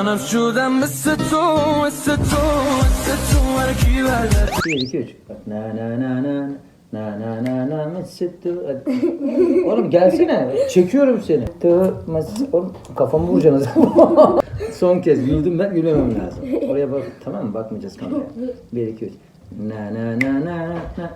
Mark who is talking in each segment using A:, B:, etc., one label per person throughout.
A: انا مشدوده من الستون الستون
B: الستون وانا كي بعدك Na na na na na na na na mesuttu. Hadi. Oğlum gelsene. Çekiyorum seni. Tı mes- Oğlum kafamı vuracaksınız. Son kez güldüm ben gülemem lazım. Oraya bak tamam mı? Bakmayacağız kameraya. 1 2 3. Na na na na na.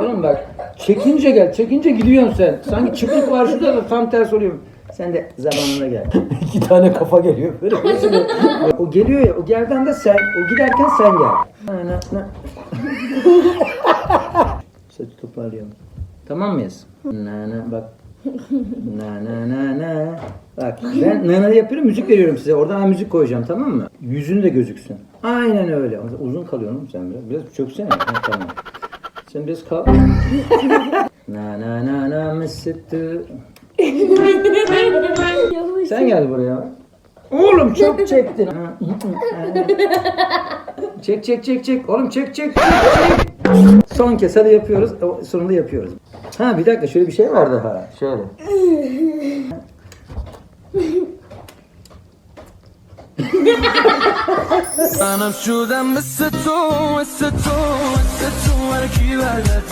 B: Oğlum bak çekince gel. Çekince gidiyorsun sen. Sanki çıplık var şurada da tam tersi oluyorum. Sen de zamanında gel. İki tane kafa geliyor. Böyle böyle. o geliyor ya. O gelden de sen. O giderken sen gel. Na na na. Saçı toparlayalım. Tamam mıyız? Na na bak. Na na na na. Bak ben nana yapıyorum müzik veriyorum size. Oradan ben müzik koyacağım tamam mı? Yüzün de gözüksün. Aynen öyle. Uzun kalıyorsun sen biraz. Biraz çöksene. Ha, tamam. Sen biraz kal. na na na na mesuttu. Sen gel buraya. Oğlum çok çektin. Ha, çek çek çek çek. Oğlum çek çek çek çek. Son kez hadi yapıyoruz. O, Sonunda yapıyoruz. Ha bir dakika şöyle bir şey vardı ha. Şöyle.
A: انا بشودا مستو مستو مستو اركي بعدك